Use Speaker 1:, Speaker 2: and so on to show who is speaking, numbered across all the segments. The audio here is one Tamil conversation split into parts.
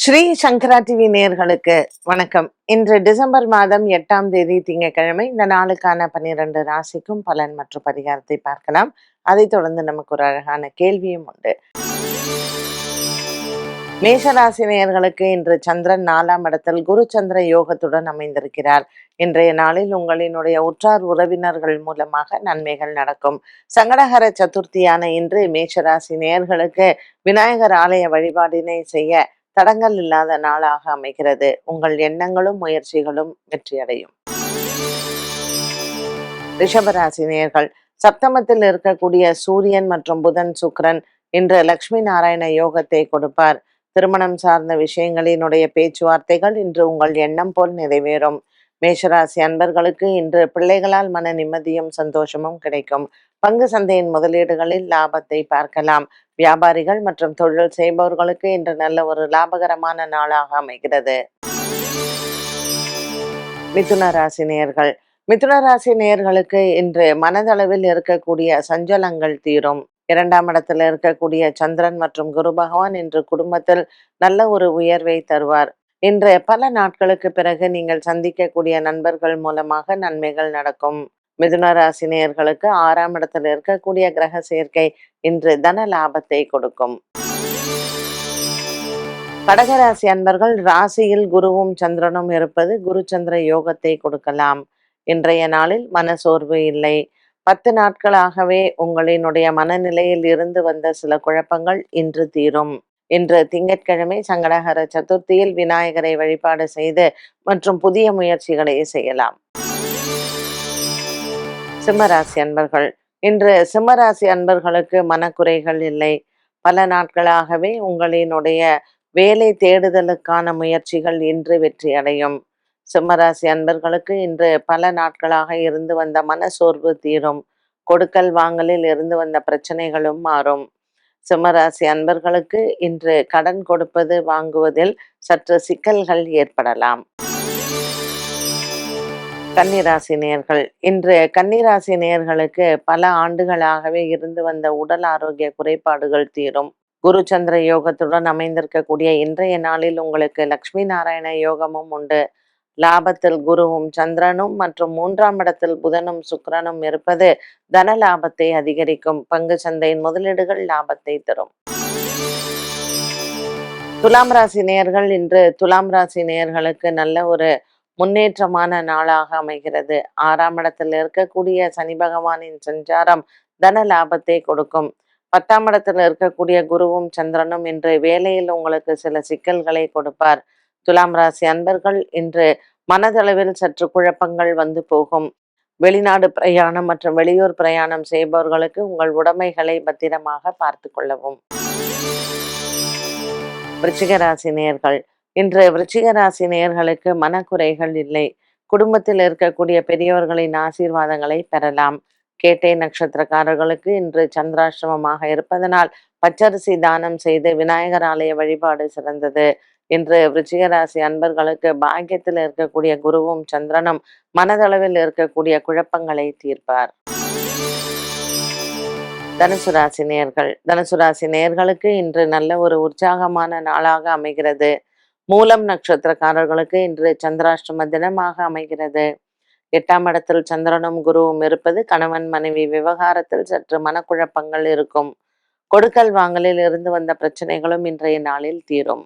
Speaker 1: ஸ்ரீ சங்கரா டிவி நேர்களுக்கு வணக்கம். இன்று டிசம்பர் மாதம் எட்டாம் தேதி திங்கட்கிழமை. இந்த நாளுக்கான பன்னிரண்டு ராசிக்கும் பலன் மற்றும் பரிகாரத்தை பார்க்கலாம். அதைத் தொடர்ந்து நமக்கு ஒரு அழகான கேள்வியும் உண்டு. மேஷராசி நேயர்களுக்கு இன்று சந்திரன் நாலாம் இடத்தில் குரு சந்திர யோகத்துடன் அமைந்திருக்கிறார். இன்றைய நாளில் உங்களினுடைய உற்றார் உறவினர்கள் மூலமாக நன்மைகள் நடக்கும். சங்கடகர சதுர்த்தியான இன்று மேஷராசி நேயர்களுக்கு விநாயகர் ஆலய வழிபாடினை செய்ய தடங்கள் இல்லாத நாளாக அமைகிறது. உங்கள் எண்ணங்களும் முயற்சிகளும் வெற்றியடையும். ரிஷபராசினியர்கள் சப்தமத்தில் இருக்கக்கூடிய சூரியன் மற்றும் புதன் சுக்கிரன் இன்று லக்ஷ்மி நாராயண யோகத்தை கொடுப்பார். திருமணம் சார்ந்த விஷயங்களினுடைய பேச்சுவார்த்தைகள் இன்று உங்கள் எண்ணம் போல் நிறைவேறும். மேஷராசி அன்பர்களுக்கு இன்று பிள்ளைகளால் மன நிம்மதியும் சந்தோஷமும் கிடைக்கும். பங்கு சந்தையின் முதலீடுகளில் லாபத்தை பார்க்கலாம். வியாபாரிகள் மற்றும் தொழில் செய்பவர்களுக்கு இன்று நல்ல ஒரு லாபகரமான நாளாக அமைகிறது. மிதுன ராசி நேயர்கள். மிதுன ராசி நேயர்களுக்கு இன்று மனதளவில் இருக்கக்கூடிய சஞ்சலங்கள் தீரும். இரண்டாம் இடத்துல இருக்கக்கூடிய சந்திரன் மற்றும் குரு பகவான் இன்று குடும்பத்தில் நல்ல ஒரு உயர்வை தருவார். இன்று பல நாட்களுக்கு பிறகு நீங்கள் சந்திக்கக்கூடிய நண்பர்கள் மூலமாக நன்மைகள் நடக்கும். மிதுன ராசினியர்களுக்கு ஆறாம் இடத்தில் இருக்கக்கூடிய கிரக சேர்க்கை இன்று தன லாபத்தை கொடுக்கும். கடகராசி அன்பர்கள் ராசியில் குருவும் சந்திரனும் இருப்பது குரு சந்திர யோகத்தை கொடுக்கலாம். இன்றைய நாளில் மனசோர்வு இல்லை. பத்து நாட்களாகவே உங்களினுடைய மனநிலையில் இருந்து வந்த சில குழப்பங்கள் இன்று தீரும். இன்று திங்கட்கிழமை சங்கடகர சதுர்த்தியில் விநாயகரை வழிபாடு செய்து மற்றும் புதிய முயற்சிகளை செய்யலாம். சிம்மராசி அன்பர்கள் இன்று சிம்மராசி அன்பர்களுக்கு மனக்குறைகள் இல்லை. பல நாட்களாகவே உங்களினுடைய வேலை தேடுதலுக்கான முயற்சிகள் இன்று வெற்றி அடையும். சிம்மராசி அன்பர்களுக்கு இன்று பல நாட்களாக இருந்து வந்த மனசோர்வு தீரும். கொடுக்கல் வாங்கலில் இருந்து வந்த பிரச்சனைகளும் மாறும். சிம்மராசி அன்பர்களுக்கு இன்று கடன் கொடுப்பது வாங்குவதில் சற்று சிக்கல்கள் ஏற்படலாம். கன்னிராசி நேர்கள் இன்று கன்னிராசி நேர்களுக்கு பல ஆண்டுகளாகவே இருந்து வந்த உடல் ஆரோக்கிய குறைபாடுகள் தீரும். குரு சந்திர யோகத்துடன் அமைந்திருக்கக்கூடிய இன்றைய நாளில் உங்களுக்கு லக்ஷ்மி நாராயண யோகமும் உண்டு. லாபத்தில் குருவும் சந்திரனும் மற்றும் மூன்றாம் இடத்தில் புதனும் சுக்கரனும் இருப்பது தன லாபத்தை அதிகரிக்கும். பங்கு சந்தையின் முதலீடுகள் லாபத்தை தரும். துலாம் ராசி நேயர்கள் இன்று துலாம் ராசி நேயர்களுக்கு நல்ல ஒரு முன்னேற்றமான நாளாக அமைகிறது. ஆறாம் இடத்தில் இருக்கக்கூடிய சனி பகவானின் சஞ்சாரம் தன லாபத்தை கொடுக்கும். பத்தாம் இடத்தில் இருக்கக்கூடிய குருவும் சந்திரனும் இன்று வேலையில் உங்களுக்கு சில சிக்கல்களை கொடுப்பார். துலாம் ராசி அன்பர்கள் இன்று மனதளவில் சற்று குழப்பங்கள் வந்து போகும். வெளிநாடு பிரயாணம் மற்றும் வெளியூர் பிரயாணம் செய்பவர்களுக்கு உங்கள் உடைமைகளை பத்திரமாக பார்த்து கொள்ளவும். விருச்சிக ராசி நேர்கள் இன்று விருச்சிக ராசி நேயர்களுக்கு மனக்குறைகள் இல்லை. குடும்பத்தில் இருக்கக்கூடிய பெரியவர்களின் ஆசீர்வாதங்களை பெறலாம். கேட்டை நட்சத்திரக்காரர்களுக்கு இன்று சந்திராசிரமமாக இருப்பதனால் பச்சரிசி தானம் செய்து விநாயகர் ஆலய வழிபாடு சிறந்தது. இன்று விருச்சிகராசி அன்பர்களுக்கு பாக்கியத்தில் இருக்கக்கூடிய குருவும் சந்திரனும் மனதளவில் இருக்கக்கூடிய குழப்பங்களை தீர்ப்பார். தனுசு ராசி நேர்கள் தனுசு ராசி நேர்களுக்கு இன்று நல்ல ஒரு உற்சாகமான நாளாக அமைகிறது. மூலம் நட்சத்திரக்காரர்களுக்கு இன்று சந்திராஷ்டம தினமாக அமைகிறது. எட்டாம் இடத்தில் சந்திரனும் குருவும் இருப்பது கணவன் மனைவி விவகாரத்தில் சற்று மனக்குழப்பங்கள் இருக்கும். கொடுக்கல் வாங்கலில் இருந்து வந்த பிரச்சனைகளும் இன்றைய நாளில் தீரும்.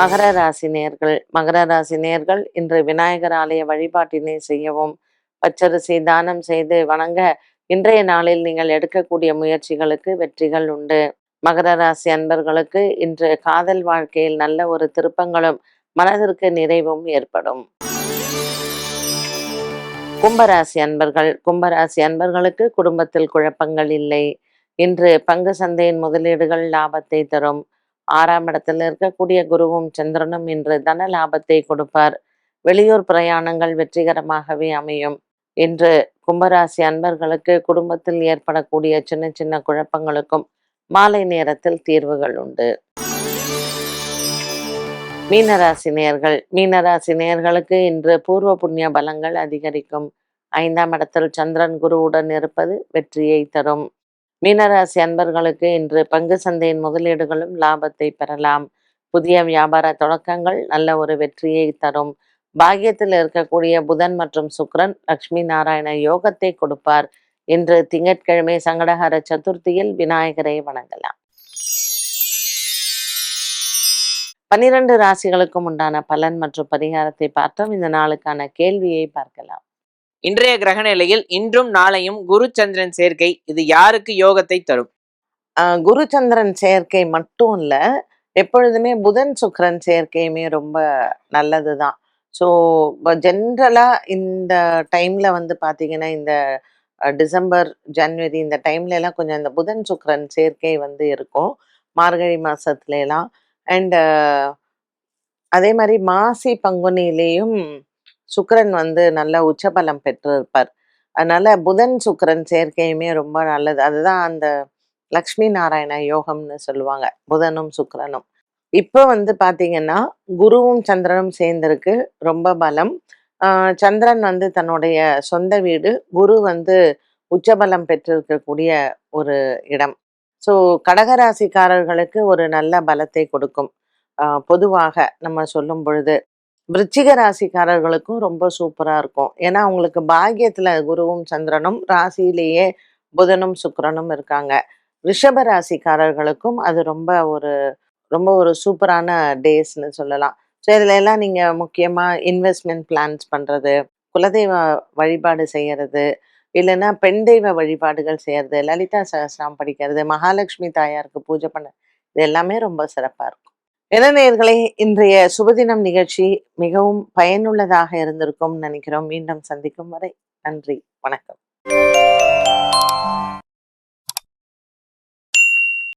Speaker 1: மகர ராசி நேர்கள் மகர ராசி நேர்கள் இன்று விநாயகர் ஆலய வழிபாட்டினை செய்யவும் பச்சரிசி தானம் செய்து வணங்க இன்றைய நாளில் நீங்கள் எடுக்கக்கூடிய முயற்சிகளுக்கு வெற்றிகள் உண்டு. மகர ராசி அன்பர்களுக்கு இன்று காதல் வாழ்க்கையில் நல்ல ஒரு திருப்பங்களும் மனதிற்கு நிறைவும் ஏற்படும். கும்பராசி அன்பர்கள் கும்பராசி அன்பர்களுக்கு குடும்பத்தில் குழப்பங்கள் இல்லை. இன்று பங்கு சந்தையின் முதலீடுகள் லாபத்தை தரும். ஆறாம் இடத்தில் இருக்கக்கூடிய குருவும் சந்திரனும் இன்று தன லாபத்தை கொடுப்பார். வெளியூர் பிரயாணங்கள் வெற்றிகரமாகவே அமையும். இன்று கும்பராசி அன்பர்களுக்கு குடும்பத்தில் ஏற்படக்கூடிய சின்ன சின்ன குழப்பங்களுக்கும் மாலை நேரத்தில் தீர்வுகள் உண்டு. மீனராசி நேர்கள் மீனராசி நேர்களுக்கு இன்று பூர்வ புண்ணிய பலங்கள் அதிகரிக்கும். ஐந்தாம் இடத்தில் சந்திரன் குருவுடன் இருப்பது வெற்றியை தரும். மீனராசி அன்பர்களுக்கு இன்று பங்கு சந்தையின் முதலீடுகளும் லாபத்தை பெறலாம். புதிய வியாபார தொடக்கங்கள் நல்ல ஒரு வெற்றியை தரும். பாக்கியத்தில் இருக்கக்கூடிய புதன் மற்றும் சுக்ரன் லக்ஷ்மி நாராயண யோகத்தை கொடுப்பார். இன்று திங்கட்கிழமை சங்கடஹர சதுர்த்தியில் விநாயகரை வணங்கலாம். பன்னிரண்டு ராசிகளுக்கும் உண்டான பலன் மற்றும் பரிகாரத்தை பார்த்தோம். இந்த நாளுக்கான கேள்வியை பார்க்கலாம்.
Speaker 2: இன்றைய கிரக நிலையில் இன்றும் நாளையும் குரு சந்திரன் சேர்க்கை இது யாருக்கு யோகத்தை தரும்?
Speaker 1: ஆஹ் குரு சந்திரன் சேர்க்கை மட்டும் இல்ல எப்பொழுதுமே புதன் சுக்கிரன் சேர்க்கையுமே ரொம்ப நல்லது தான் ஸோ ஜென்ரலா இந்த டைம்ல வந்து பாத்தீங்கன்னா இந்த டிசம்பர் ஜனவரி இந்த டைம்ல எல்லாம் கொஞ்சம் இந்த புதன் சுக்கரன் சேர்க்கை வந்து இருக்கும். மார்கழி மாசத்துல எல்லாம் அண்ட் அதே மாதிரி மாசி பங்குனிலேயும் சுக்கரன் வந்து நல்ல உச்சபலம் பெற்றிருப்பார். அதனால புதன் சுக்கரன் சேர்க்கையுமே ரொம்ப நல்லது. அதுதான் அந்த லக்ஷ்மி நாராயண யோகம்னு சொல்லுவாங்க. புதனும் சுக்கரனும். இப்போ வந்து பாத்தீங்கன்னா குருவும் சந்திரனும் சேர்ந்திருக்கு. ரொம்ப பலம். சந்திரன் வந்து தன்னுடைய சொந்த வீடு குரு வந்து உச்சபலம் பெற்றிருக்கக்கூடிய ஒரு இடம். ஸோ கடகராசிக்காரர்களுக்கு ஒரு நல்ல பலத்தை கொடுக்கும். பொதுவாக நம்ம சொல்லும் பொழுது விருச்சிக ராசிக்காரர்களுக்கும் ரொம்ப சூப்பராக இருக்கும். ஏன்னா அவங்களுக்கு பாகியத்தில் குருவும் சந்திரனும் ராசியிலேயே புதனும் சுக்கரனும் இருக்காங்க. ரிஷப ராசிக்காரர்களுக்கும் அது ரொம்ப ஒரு ரொம்ப ஒரு சூப்பரான டேஸ்னு சொல்லலாம். ஸோ இதுல எல்லாம் நீங்க முக்கியமா இன்வெஸ்ட்மெண்ட் பிளான்ஸ் பண்றது குலதெய்வ வழிபாடு செய்யறது இல்லைன்னா பெண் தெய்வ வழிபாடுகள் செய்யறது லலிதா சகசிரம் படிக்கிறது மகாலட்சுமி தாயாருக்கு பூஜை பண்ண இது எல்லாமே ரொம்ப சிறப்பா இருக்கும். இளநேயர்களே இன்றைய சுபதினம் நிகழ்ச்சி மிகவும் பயனுள்ளதாக இருந்திருக்கும் நினைக்கிறோம். மீண்டும் சந்திக்கும் வரை நன்றி வணக்கம்.